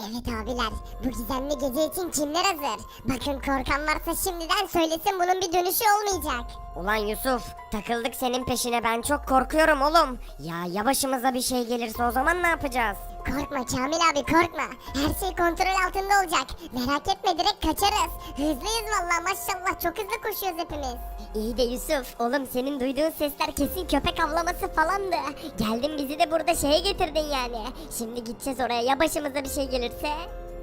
Evet abiler, bu gizemli gece için kimler hazır? Bakın korkan varsa şimdiden söylesin bunun bir dönüşü olmayacak. Ulan Yusuf takıldık senin peşine ben çok korkuyorum oğlum. Ya ya başımıza bir şey gelirse o zaman ne yapacağız? Korkma Kamil abi korkma. Her şey kontrol altında olacak. Merak etme direkt kaçarız. Hızlıyız vallahi maşallah çok hızlı koşuyoruz hepimiz. İyi de Yusuf oğlum senin duyduğun sesler kesin köpek avlaması falandı. Geldin bizi de burada şeye getirdin yani. Şimdi gideceğiz oraya ya başımıza bir şey gelirse?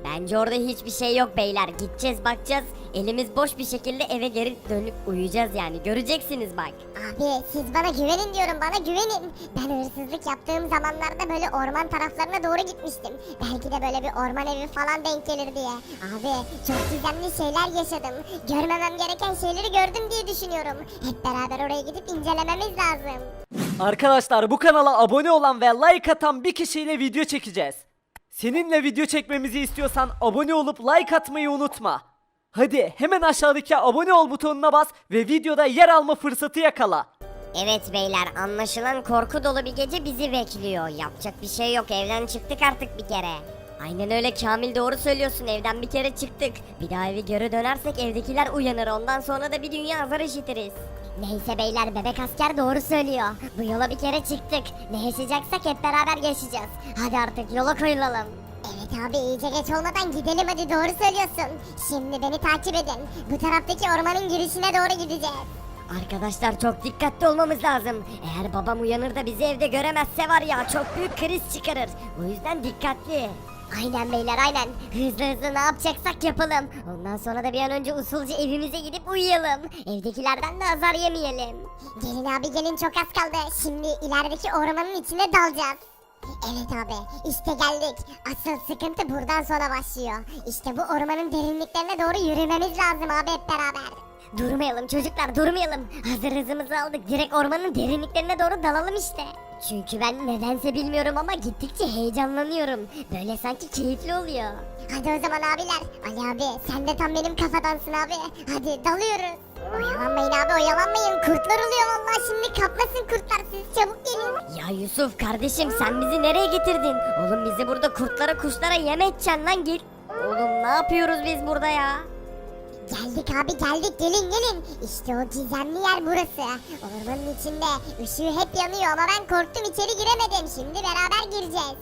Bence orada hiçbir şey yok beyler. Gideceğiz bakacağız. Elimiz boş bir şekilde eve geri dönüp uyuyacağız yani. Göreceksiniz bak. Abi siz bana güvenin diyorum bana güvenin. Ben hırsızlık yaptığım zamanlarda böyle orman taraflarına doğru gitmiştim. Belki de böyle bir orman evi falan denk gelir diye. Abi çok gizemli şeyler yaşadım. Görmemem gereken şeyleri gördüm diye düşünüyorum. Hep beraber oraya gidip incelememiz lazım. Arkadaşlar bu kanala abone olan ve like atan bir kişiyle video çekeceğiz. Seninle video çekmemizi istiyorsan abone olup like atmayı unutma. Hadi hemen aşağıdaki abone ol butonuna bas ve videoda yer alma fırsatı yakala. Evet beyler anlaşılan korku dolu bir gece bizi bekliyor. Yapacak bir şey yok evden çıktık artık bir kere. Aynen öyle Kamil doğru söylüyorsun evden bir kere çıktık. Bir daha eve geri dönersek evdekiler uyanır ondan sonra da bir dünya azar işitiriz. Neyse beyler bebek asker doğru söylüyor. Bu yola bir kere çıktık. Ne yaşayacaksak hep beraber yaşayacağız. Hadi artık yola koyulalım. Evet abi iyice geç olmadan gidelim hadi doğru söylüyorsun. Şimdi beni takip edin. Bu taraftaki ormanın girişine doğru gideceğiz. Arkadaşlar çok dikkatli olmamız lazım. Eğer babam uyanır da bizi evde göremezse var ya çok büyük kriz çıkarır. O yüzden dikkatli. Aynen beyler aynen. Hızlı hızlı ne yapacaksak yapalım. Ondan sonra da bir an önce usulca evimize gidip uyuyalım. Evdekilerden de azar yemeyelim. Gelin abi gelin çok az kaldı. Şimdi ilerideki ormanın içine dalacağız. Evet abi işte geldik. Asıl sıkıntı buradan sonra başlıyor. İşte bu ormanın derinliklerine doğru yürümemiz lazım abi hep beraber. Durmayalım çocuklar durmayalım. Hazır hızımızı aldık. Direkt ormanın derinliklerine doğru dalalım işte. Çünkü ben nedense bilmiyorum ama gittikçe heyecanlanıyorum. Böyle sanki keyifli oluyor. Hadi o zaman abiler. Ali abi sen de tam benim kafadansın abi. Hadi dalıyoruz. Oyalanmayın abi oyalanmayın. Kurtlar oluyor vallahi şimdi kapmasın kurtlar siz çabuk gelin. Ya Yusuf kardeşim sen bizi nereye getirdin? Oğlum bizi burada kurtlara kuşlara yem edeceksin lan git. Oğlum ne yapıyoruz biz burada ya? Geldik abi geldik gelin gelin. İşte o gizemli yer burası. Ormanın içinde ışığı hep yanıyor ama ben korktum içeri giremedim. Şimdi beraber gireceğiz.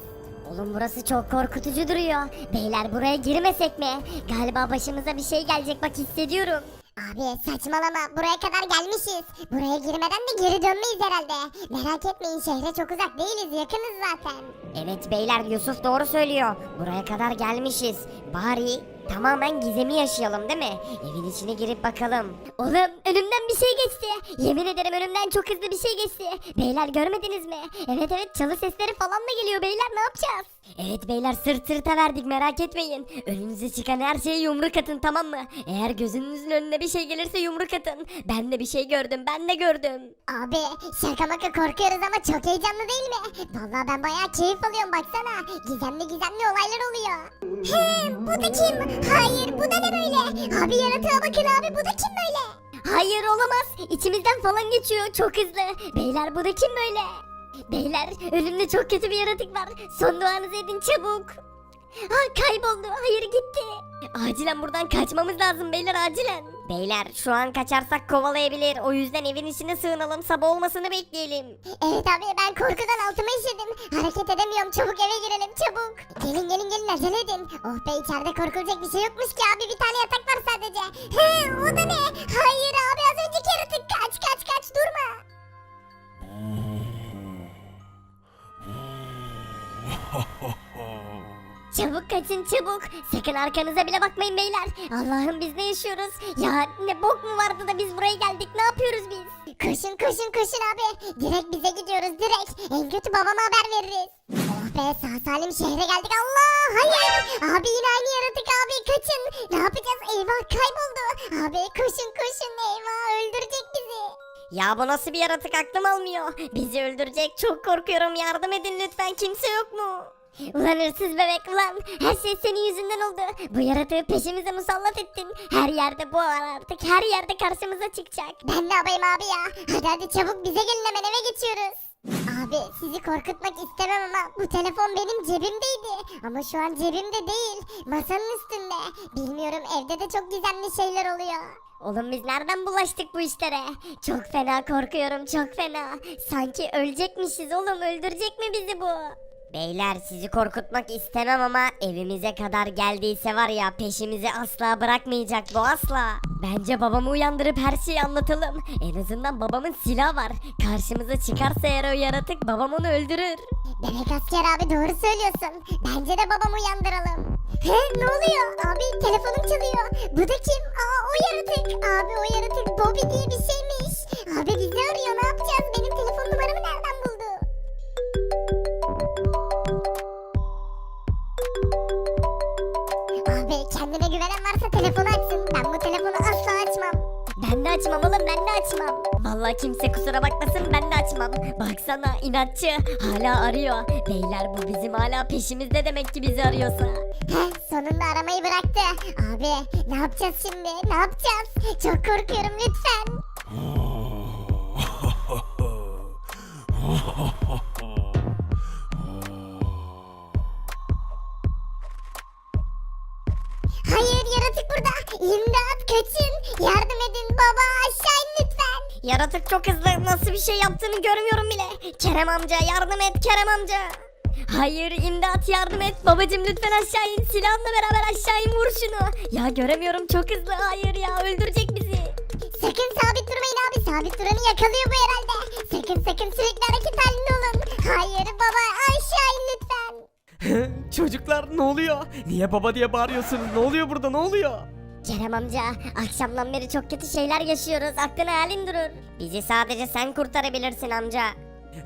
Oğlum burası çok korkutucu duruyor. Beyler buraya girmesek mi? Galiba başımıza bir şey gelecek bak hissediyorum. Abi saçmalama buraya kadar gelmişiz. Buraya girmeden de geri dönmeyiz herhalde. Merak etmeyin şehre çok uzak değiliz yakınız zaten. Evet beyler Yusuf doğru söylüyor. Buraya kadar gelmişiz. Bari tamamen gizemi yaşayalım değil mi? Evin içine girip bakalım. Oğlum önümden bir şey geçti. Yemin ederim önümden çok hızlı bir şey geçti. Beyler görmediniz mi? Evet evet çalı sesleri falan da geliyor beyler ne yapacağız? Evet beyler sırt sırta verdik merak etmeyin. Önünüze çıkan her şeye yumruk atın tamam mı? Eğer gözünüzün önüne bir şey gelirse yumruk atın. Ben de bir şey gördüm ben de gördüm. Abi şaka maka korkuyoruz ama çok heyecanlı değil mi? Vallahi ben bayağı keyif alıyorum baksana. Gizemli gizemli olaylar oluyor. He bu da kim? Hayır bu da ne böyle? Abi yaratığa bakın abi bu da kim böyle? Hayır olamaz. İçimizden falan geçiyor çok hızlı. Beyler bu da kim böyle? Beyler önümde çok kötü bir yaratık var. Son duanızı edin çabuk. Ha kayboldu. Hayır gitti. Acilen buradan kaçmamız lazım beyler acilen. Beyler şu an kaçarsak kovalayabilir. O yüzden evin içine sığınalım. Sabah olmasını bekleyelim. Evet abi ben korkudan altıma işedim. Hareket edemiyorum çabuk eve girelim çabuk. Gelin gelin gelin acele edin. Oh be içeride korkulacak bir şey yokmuş ki abi bir tane yatak var sadece. He o da ne? Hayır abi az önceki yaratık kaç kaç kaç durma. Çabuk kaçın çabuk. Sakın arkanıza bile bakmayın beyler. Allah'ım biz ne yaşıyoruz? Ya ne bok mu vardı da biz buraya geldik? Ne yapıyoruz biz? Koşun koşun koşun abi. Direkt bize gidiyoruz direkt. En kötü babama haber veririz. Oh be sağ salim şehre geldik. Allah hayır. Abi yine aynı yaratık abi kaçın. Ne yapacağız? Eyvah kayboldu. Abi koşun koşun eyvah öldürecek bizi. Ya bu nasıl bir yaratık aklım almıyor. Bizi öldürecek çok korkuyorum yardım edin lütfen kimse yok mu? Ulan hırsız bebek ulan her şey senin yüzünden oldu. Bu yaratığı peşimize musallat ettin. Her yerde bu var artık her yerde karşımıza çıkacak. Ben ne yapayım abi ya? Hadi hadi çabuk bize gelin hemen eve geçiyoruz. Abi sizi korkutmak istemem ama bu telefon benim cebimdeydi. Ama şu an cebimde değil. Masanın üstünde. Bilmiyorum evde de çok gizemli şeyler oluyor. Oğlum biz nereden bulaştık bu işlere? Çok fena korkuyorum çok fena. Sanki ölecekmişiz oğlum öldürecek mi bizi bu? Beyler sizi korkutmak istemem ama evimize kadar geldiyse var ya peşimizi asla bırakmayacak bu asla. Bence babamı uyandırıp her şeyi anlatalım. En azından babamın silahı var. Karşımıza çıkarsa eğer o yaratık babam onu öldürür. Bebek asker abi doğru söylüyorsun. Bence de babamı uyandıralım. He ne oluyor? Abi telefonum çalıyor. Bu da kim? Aa o yaratık. Abi o yaratık Bobby diye bir şeymiş. Abi bizi arıyor ne yapacağız? Benim telefon numaramı nereden telefonu açsın. Ben bu telefonu asla açmam. Ben de açmam oğlum ben de açmam. Vallahi kimse kusura bakmasın ben de açmam. Baksana inatçı hala arıyor. Beyler bu bizim hala peşimizde demek ki bizi arıyorsa. Heh, sonunda aramayı bıraktı. Abi ne yapacağız şimdi? Ne yapacağız? Çok korkuyorum lütfen. Hayır yaratık burada. İmdat kaçın. Yardım edin baba aşağı in lütfen. Yaratık çok hızlı nasıl bir şey yaptığını görmüyorum bile. Kerem amca yardım et Kerem amca. Hayır imdat yardım et babacım lütfen aşağı in silahla beraber aşağı in vur şunu. Ya göremiyorum çok hızlı hayır ya öldürecek bizi. Sakın sabit durmayın abi. Sabit duranı yakalıyor bu herhalde. Sakın sakın ne oluyor? Niye baba diye bağırıyorsunuz? Ne oluyor burada ne oluyor? Kerem amca akşamdan beri çok kötü şeyler yaşıyoruz aklın halin durur. Bizi sadece sen kurtarabilirsin amca.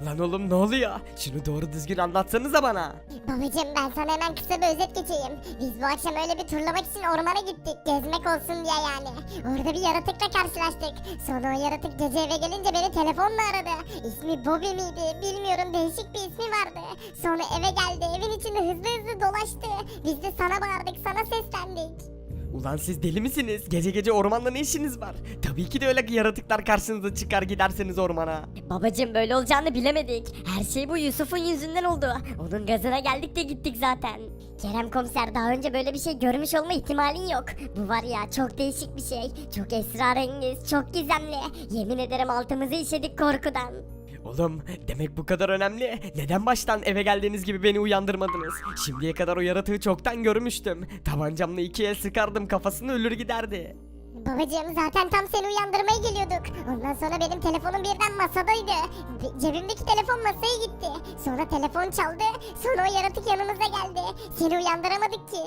Lan oğlum ne oluyor? Şunu doğru düzgün anlatsanıza bana. Babacım ben sana hemen kısa bir özet geçeyim. Biz bu akşam öyle bir turlamak için ormana gittik. Gezmek olsun diye yani. Orada bir yaratıkla karşılaştık. Sonra o yaratık gece eve gelince beni telefonla aradı. İsmi Bobby miydi bilmiyorum değişik bir ismi vardı. Sonra eve geldi evin içinde hızlı hızlı dolaştı. Biz de sana bağırdık sana seslendik. Ulan siz deli misiniz? Gece gece ormanda ne işiniz var? Tabii ki de öyle yaratıklar karşınıza çıkar giderseniz ormana. Babacım böyle olacağını bilemedik. Her şey bu Yusuf'un yüzünden oldu. Onun gazına geldik de gittik zaten. Kerem komiser daha önce böyle bir şey görmüş olma ihtimalin yok. Bu var ya çok değişik bir şey. Çok esrarengiz, çok gizemli. Yemin ederim altımızı işedik korkudan. Oğlum demek bu kadar önemli. Neden baştan eve geldiğiniz gibi beni uyandırmadınız? Şimdiye kadar o yaratığı çoktan görmüştüm. Tabancamla ikiye sıkardım kafasını ölür giderdi. Babacığım zaten tam seni uyandırmaya geliyorduk. Ondan sonra benim telefonum birden masadaydı. Ce- Cebimdeki telefon masaya gitti. Sonra telefon çaldı. Sonra o yaratık yanımıza geldi. Seni uyandıramadık ki.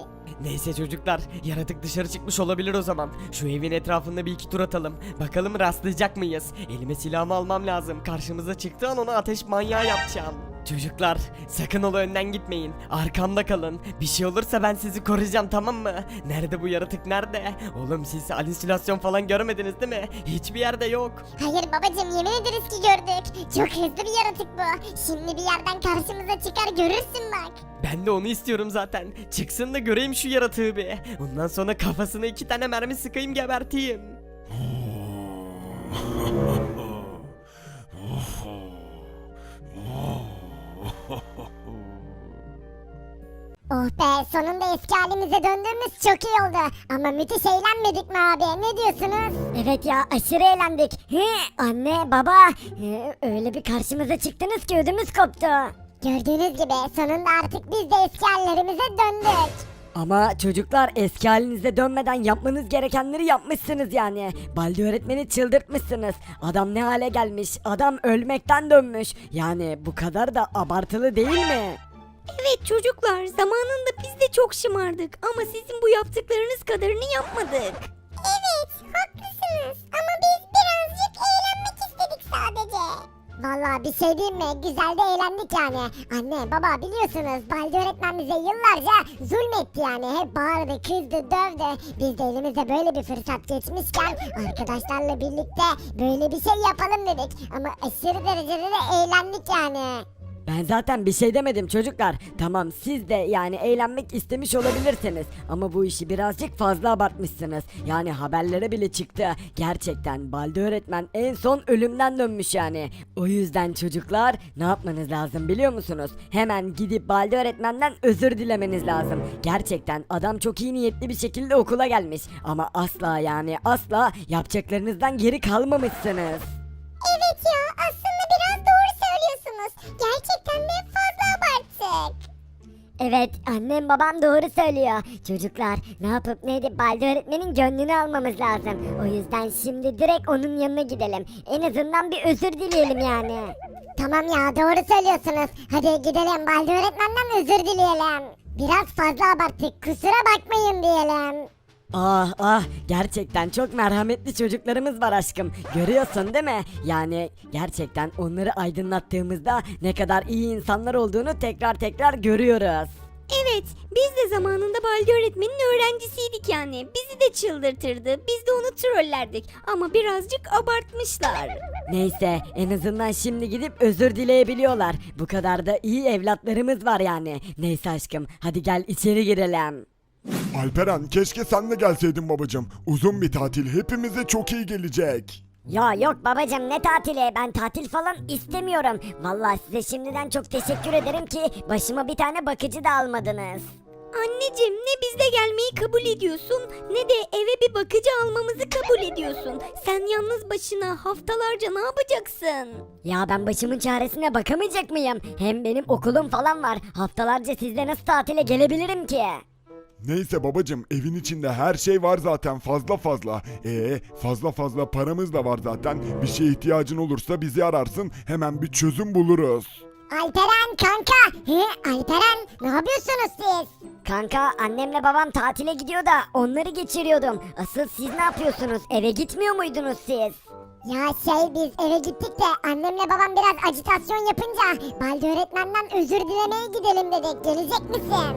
Neyse çocuklar yaratık dışarı çıkmış olabilir o zaman. Şu evin etrafında bir iki tur atalım. Bakalım rastlayacak mıyız? Elime silahımı almam lazım. Karşımıza çıktığı an ona ateş manyağı yapacağım. Çocuklar sakın ola önden gitmeyin. Arkamda kalın. Bir şey olursa ben sizi koruyacağım tamam mı? Nerede bu yaratık nerede? Oğlum siz halüsinasyon falan görmediniz değil mi? Hiçbir yerde yok. Hayır babacığım yemin ederiz ki gördük. Çok hızlı bir yaratık bu. Şimdi bir yerden karşımıza çıkar görürsün bak. Ben de onu istiyorum zaten. Çıksın da göreyim şu yaratığı bir. Ondan sonra kafasına iki tane mermi sıkayım geberteyim. Oh be sonunda eski halimize döndüğümüz çok iyi oldu. Ama müthiş eğlenmedik mi abi ne diyorsunuz? Evet ya aşırı eğlendik. He, anne baba he, öyle bir karşımıza çıktınız ki ödümüz koptu. Gördüğünüz gibi sonunda artık biz de eski hallerimize döndük. Ama çocuklar eski halinize dönmeden yapmanız gerekenleri yapmışsınız yani. Baldi öğretmeni çıldırtmışsınız. Adam ne hale gelmiş? Adam ölmekten dönmüş. Yani bu kadar da abartılı değil mi? Evet çocuklar zamanında biz de çok şımardık ama sizin bu yaptıklarınız kadarını yapmadık. Evet haklısınız ama biz birazcık eğlenmek istedik sadece. Vallahi bir şey diyeyim mi? Güzel de eğlendik yani. Anne baba biliyorsunuz Baldi öğretmen bize yıllarca zulmetti yani. Hep bağırdı, kızdı, dövdü. Biz de elimize böyle bir fırsat geçmişken arkadaşlarla birlikte böyle bir şey yapalım dedik. Ama aşırı derecede de eğlendik yani. Ben zaten bir şey demedim çocuklar. Tamam siz de yani eğlenmek istemiş olabilirsiniz. Ama bu işi birazcık fazla abartmışsınız. Yani haberlere bile çıktı. Gerçekten Balde öğretmen en son ölümden dönmüş yani. O yüzden çocuklar ne yapmanız lazım biliyor musunuz? Hemen gidip Balde öğretmenden özür dilemeniz lazım. Gerçekten adam çok iyi niyetli bir şekilde okula gelmiş. Ama asla yani asla yapacaklarınızdan geri kalmamışsınız. Evet ya Gerçekten de fazla abarttık. Evet annem babam doğru söylüyor. Çocuklar ne yapıp ne edip Balde öğretmenin gönlünü almamız lazım. O yüzden şimdi direkt onun yanına gidelim. En azından bir özür dileyelim yani. Tamam ya doğru söylüyorsunuz. Hadi gidelim Balde öğretmenden özür dileyelim. Biraz fazla abarttık kusura bakmayın diyelim. Ah ah gerçekten çok merhametli çocuklarımız var aşkım. Görüyorsun değil mi? Yani gerçekten onları aydınlattığımızda ne kadar iyi insanlar olduğunu tekrar tekrar görüyoruz. Evet, biz de zamanında Baldi öğretmenin öğrencisiydik yani. Bizi de çıldırtırdı. Biz de onu trollerdik. Ama birazcık abartmışlar. Neyse en azından şimdi gidip özür dileyebiliyorlar. Bu kadar da iyi evlatlarımız var yani. Neyse aşkım hadi gel içeri girelim. Alperen keşke sen de gelseydin babacım. Uzun bir tatil hepimize çok iyi gelecek. Ya yok babacım ne tatili ben tatil falan istemiyorum. Vallahi size şimdiden çok teşekkür ederim ki başıma bir tane bakıcı da almadınız. Anneciğim ne biz de gelmeyi kabul ediyorsun ne de eve bir bakıcı almamızı kabul ediyorsun. Sen yalnız başına haftalarca ne yapacaksın? Ya ben başımın çaresine bakamayacak mıyım? Hem benim okulum falan var. Haftalarca sizle nasıl tatile gelebilirim ki? Neyse babacım evin içinde her şey var zaten fazla fazla. Ee fazla fazla paramız da var zaten. Bir şeye ihtiyacın olursa bizi ararsın hemen bir çözüm buluruz. Alperen kanka. He, Alperen ne yapıyorsunuz siz? Kanka annemle babam tatile gidiyor da onları geçiriyordum. Asıl siz ne yapıyorsunuz? Eve gitmiyor muydunuz siz? Ya şey biz eve gittik de annemle babam biraz acitasyon yapınca Balde öğretmenden özür dilemeye gidelim dedik. Gelecek misin?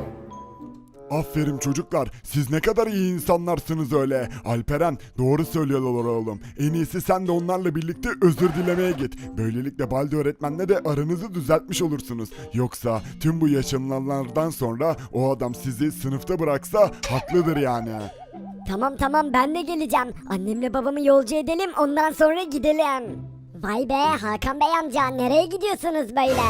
Aferin çocuklar siz ne kadar iyi insanlarsınız öyle. Alperen doğru söylüyorlar oğlum. En iyisi sen de onlarla birlikte özür dilemeye git. Böylelikle Balde öğretmenle de aranızı düzeltmiş olursunuz. Yoksa tüm bu yaşanılanlardan sonra o adam sizi sınıfta bıraksa haklıdır yani. Tamam tamam ben de geleceğim. Annemle babamı yolcu edelim ondan sonra gidelim. Vay be Hakan Bey amca nereye gidiyorsunuz böyle?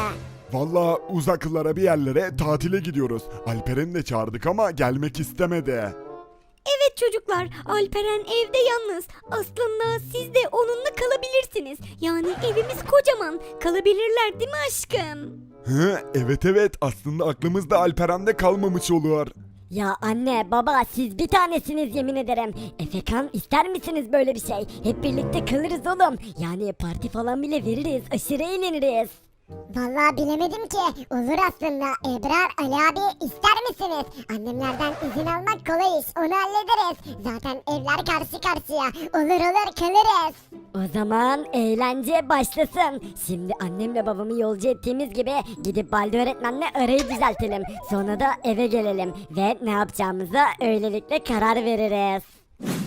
Valla uzaklara bir yerlere tatile gidiyoruz. Alperen'i de çağırdık ama gelmek istemedi. Evet çocuklar, Alperen evde yalnız. Aslında siz de onunla kalabilirsiniz. Yani evimiz kocaman. Kalabilirler değil mi aşkım? Hı, evet evet aslında aklımızda Alperen'de kalmamış olur. Ya anne baba siz bir tanesiniz yemin ederim. Efekan ister misiniz böyle bir şey? Hep birlikte kalırız oğlum. Yani parti falan bile veririz aşırı eğleniriz. Vallahi bilemedim ki. Olur aslında. Ebrar, Ali abi ister misiniz? Annemlerden izin almak kolay iş. Onu hallederiz. Zaten evler karşı karşıya. Olur olur kalırız. O zaman eğlence başlasın. Şimdi annemle babamı yolcu ettiğimiz gibi gidip Balde öğretmenle arayı düzeltelim. Sonra da eve gelelim ve ne yapacağımıza öylelikle karar veririz.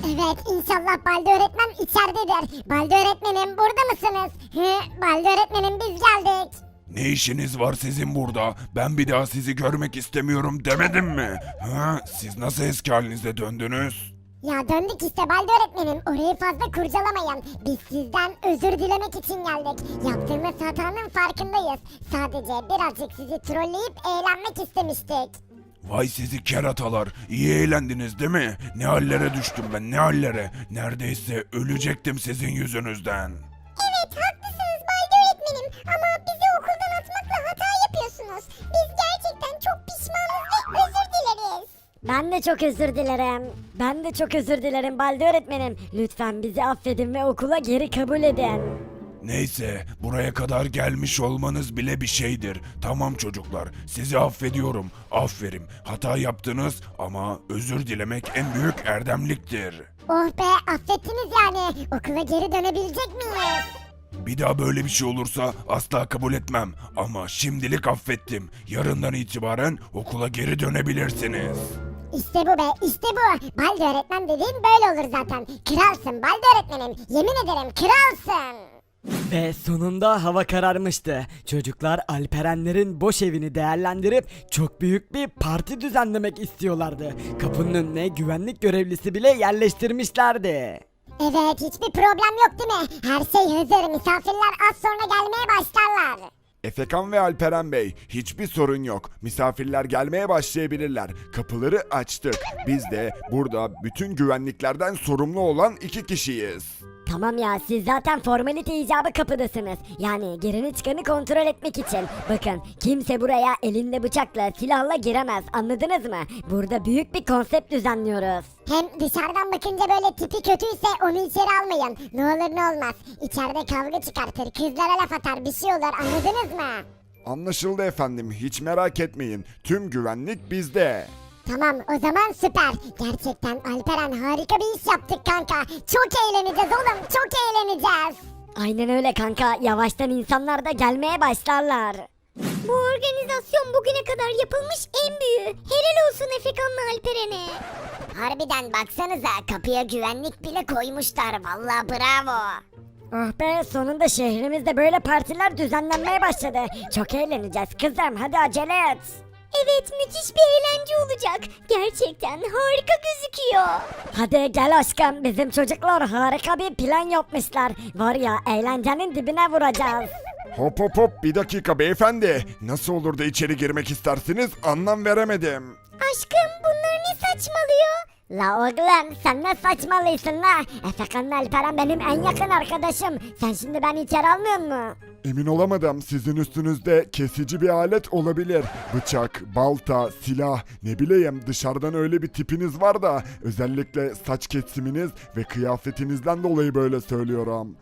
Evet inşallah Balde öğretmen içeridedir. Balde öğretmenim burada mısınız? Hı, Balde öğretmenim biz geldik. Ne işiniz var sizin burada? Ben bir daha sizi görmek istemiyorum demedim mi? Ha? Siz nasıl eski halinize döndünüz? Ya döndük işte Balde öğretmenim. Orayı fazla kurcalamayın. Biz sizden özür dilemek için geldik. Yaptığımız hatanın farkındayız. Sadece birazcık sizi trolleyip eğlenmek istemiştik. Vay sizi keratalar. İyi eğlendiniz değil mi? Ne hallere düştüm ben ne hallere. Neredeyse ölecektim sizin yüzünüzden. Evet haklısınız Balde öğretmenim. Ama bizi okuldan atmakla hata yapıyorsunuz. Biz gerçekten çok pişmanız ve özür dileriz. Ben de çok özür dilerim. Ben de çok özür dilerim Balde öğretmenim. Lütfen bizi affedin ve okula geri kabul edin. Neyse buraya kadar gelmiş olmanız bile bir şeydir. Tamam çocuklar sizi affediyorum. Aferin hata yaptınız ama özür dilemek en büyük erdemliktir. Oh be affettiniz yani. Okula geri dönebilecek miyiz? Bir daha böyle bir şey olursa asla kabul etmem. Ama şimdilik affettim. Yarından itibaren okula geri dönebilirsiniz. İşte bu be işte bu. Balde öğretmen dediğin böyle olur zaten. Kralsın Balde öğretmenim. Yemin ederim kralsın. Ve sonunda hava kararmıştı. Çocuklar Alperenlerin boş evini değerlendirip çok büyük bir parti düzenlemek istiyorlardı. Kapının önüne güvenlik görevlisi bile yerleştirmişlerdi. Evet hiçbir problem yok değil mi? Her şey hazır misafirler az sonra gelmeye başlarlar. Efekan ve Alperen Bey, hiçbir sorun yok. Misafirler gelmeye başlayabilirler. Kapıları açtık. Biz de burada bütün güvenliklerden sorumlu olan iki kişiyiz. Tamam ya siz zaten formalite icabı kapıdasınız. Yani girini çıkanı kontrol etmek için. Bakın kimse buraya elinde bıçakla silahla giremez anladınız mı? Burada büyük bir konsept düzenliyoruz. Hem dışarıdan bakınca böyle tipi kötüyse onu içeri almayın. Ne olur ne olmaz. İçeride kavga çıkartır, kızlara laf atar bir şey olur anladınız mı? Anlaşıldı efendim, hiç merak etmeyin. Tüm güvenlik bizde. Tamam o zaman süper. Gerçekten Alperen harika bir iş yaptık kanka. Çok eğleneceğiz oğlum çok eğleneceğiz. Aynen öyle kanka yavaştan insanlar da gelmeye başlarlar. Bu organizasyon bugüne kadar yapılmış en büyüğü. Helal olsun Efekan'la Alperen'e. Harbiden baksanıza kapıya güvenlik bile koymuşlar. Vallahi bravo. Oh be sonunda şehrimizde böyle partiler düzenlenmeye başladı. Çok eğleneceğiz kızım hadi acele et. Evet müthiş bir eğlence olacak. Gerçekten harika gözüküyor. Hadi gel aşkım bizim çocuklar harika bir plan yapmışlar. Var ya eğlencenin dibine vuracağız. Hop hop hop, bir dakika beyefendi. Nasıl olur da içeri girmek istersiniz anlam veremedim. Aşkım bunlar ne saçmalıyor? La oğlum sen ne saçmalıyorsun la? Efekan'la Alperen benim en yakın arkadaşım. Sen şimdi beni içeri almıyor musun? Emin olamadım. Sizin üstünüzde kesici bir alet olabilir. Bıçak, balta, silah, ne bileyim dışarıdan öyle bir tipiniz var da özellikle saç kesiminiz ve kıyafetinizden dolayı böyle söylüyorum.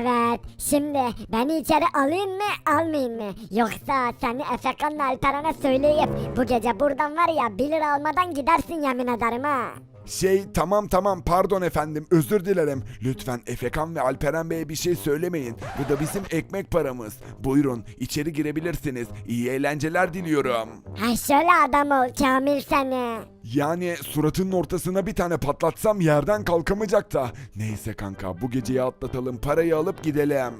Evet şimdi beni içeri alayım mı almayayım mı? Yoksa seni Efekan'la Alperen'e söyleyip bu gece buradan var ya 1 lira almadan gidersin yemin ederim ha. Şey tamam tamam pardon efendim özür dilerim. Lütfen Efekan ve Alperen Bey'e bir şey söylemeyin. Bu da bizim ekmek paramız. Buyurun içeri girebilirsiniz. İyi eğlenceler diliyorum. Ha şöyle adam ol Kamil seni. Yani suratının ortasına bir tane patlatsam yerden kalkamayacak da. Neyse kanka bu geceyi atlatalım parayı alıp gidelim.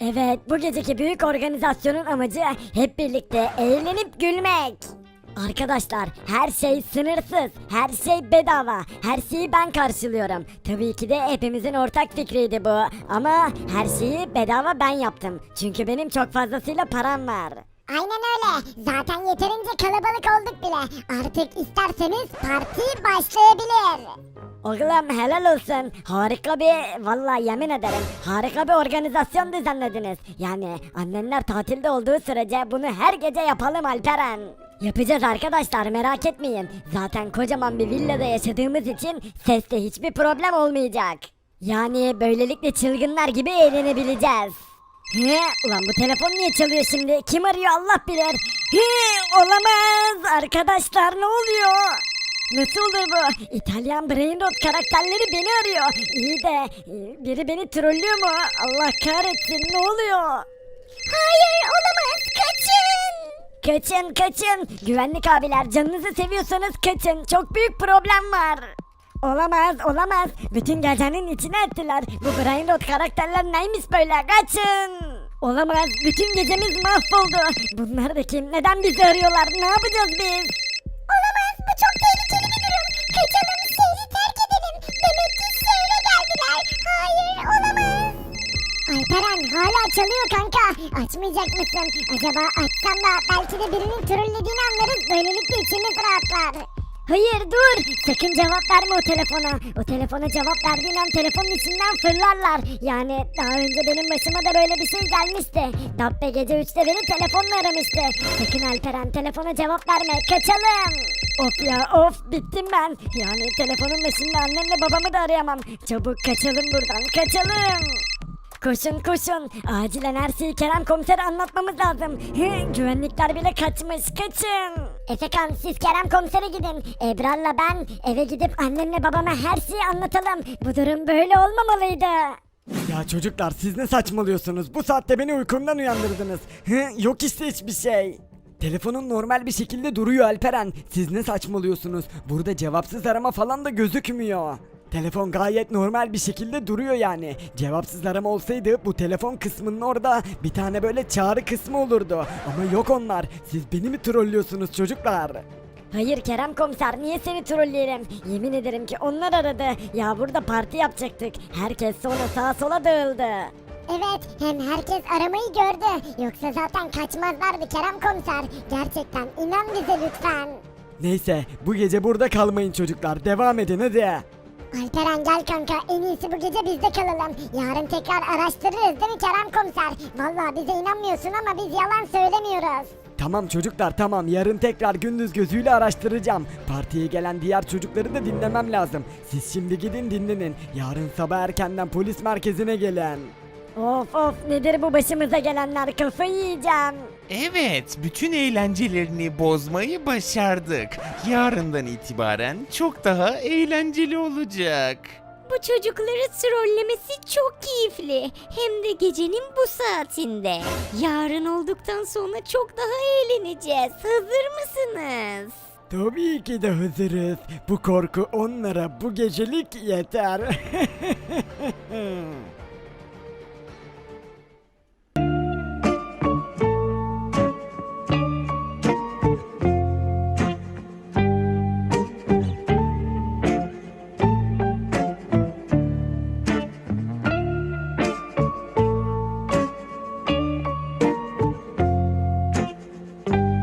Evet bu geceki büyük organizasyonun amacı hep birlikte eğlenip gülmek. Arkadaşlar her şey sınırsız, her şey bedava, her şeyi ben karşılıyorum. Tabii ki de hepimizin ortak fikriydi bu ama her şeyi bedava ben yaptım. Çünkü benim çok fazlasıyla param var. Aynen öyle. Zaten yeterince kalabalık olduk bile. Artık isterseniz parti başlayabilir. Oğlum helal olsun. Harika bir, vallahi yemin ederim harika bir organizasyon düzenlediniz. Yani annenler tatilde olduğu sürece bunu her gece yapalım Alperen. Yapacağız arkadaşlar merak etmeyin. Zaten kocaman bir villada yaşadığımız için seste hiçbir problem olmayacak. Yani böylelikle çılgınlar gibi eğlenebileceğiz. He, ulan bu telefon niye çalıyor şimdi? Kim arıyor Allah bilir. He, olamaz. Arkadaşlar ne oluyor? Nasıl olur bu? İtalyan Brain Rot karakterleri beni arıyor. İyi de e, biri beni trollüyor mu? Allah kahretsin ne oluyor? Hayır olamaz kaçın. Kaçın kaçın. Güvenlik abiler canınızı seviyorsanız kaçın. Çok büyük problem var. Olamaz olamaz. Bütün gecenin içine ettiler. Bu Brain Rot karakterler neymiş böyle? Kaçın. Olamaz. Bütün gecemiz mahvoldu. Bunlar da kim? Neden bizi arıyorlar? Ne yapacağız biz? Olamaz bu çok tehlikeli Açmayacak mısın? Acaba açsam da belki de birinin trollediğini anlarız. Böylelikle içimiz rahatlar. Hayır dur. Sakın cevap verme o telefona. O telefona cevap verdiğin an telefonun içinden fırlarlar. Yani daha önce benim başıma da böyle bir şey gelmişti. Dabbe gece 3'te beni telefonla aramıştı. Sakın Alperen telefona cevap verme. Kaçalım. Of ya of bittim ben. Yani telefonun başında annemle babamı da arayamam. Çabuk kaçalım buradan kaçalım. Koşun koşun. Acilen her şeyi Kerem komisere anlatmamız lazım. Hı, güvenlikler bile kaçmış. Kaçın. Efekan siz Kerem komisere gidin. Ebrar'la ben eve gidip annemle babama her şeyi anlatalım. Bu durum böyle olmamalıydı. Ya çocuklar siz ne saçmalıyorsunuz? Bu saatte beni uykumdan uyandırdınız. Hı, yok işte hiçbir şey. Telefonun normal bir şekilde duruyor Alperen. Siz ne saçmalıyorsunuz? Burada cevapsız arama falan da gözükmüyor. Telefon gayet normal bir şekilde duruyor yani. Cevapsız arama olsaydı bu telefon kısmının orada bir tane böyle çağrı kısmı olurdu. Ama yok onlar. Siz beni mi trollüyorsunuz çocuklar? Hayır Kerem komiser niye seni trolleyelim? Yemin ederim ki onlar aradı. Ya burada parti yapacaktık. Herkes sonra sağa sola dağıldı. Evet hem herkes aramayı gördü. Yoksa zaten kaçmazlardı Kerem komiser. Gerçekten inan bize lütfen. Neyse bu gece burada kalmayın çocuklar. Devam edin hadi. Alperen gel kanka en iyisi bu gece bizde kalalım. Yarın tekrar araştırırız değil mi Kerem komiser? Vallahi bize inanmıyorsun ama biz yalan söylemiyoruz. Tamam çocuklar tamam yarın tekrar gündüz gözüyle araştıracağım. Partiye gelen diğer çocukları da dinlemem lazım. Siz şimdi gidin dinlenin. Yarın sabah erkenden polis merkezine gelin. Of of nedir bu başımıza gelenler kafayı yiyeceğim. Evet, bütün eğlencelerini bozmayı başardık. Yarından itibaren çok daha eğlenceli olacak. Bu çocukları trollemesi çok keyifli. Hem de gecenin bu saatinde. Yarın olduktan sonra çok daha eğleneceğiz. Hazır mısınız? Tabii ki de hazırız. Bu korku onlara bu gecelik yeter.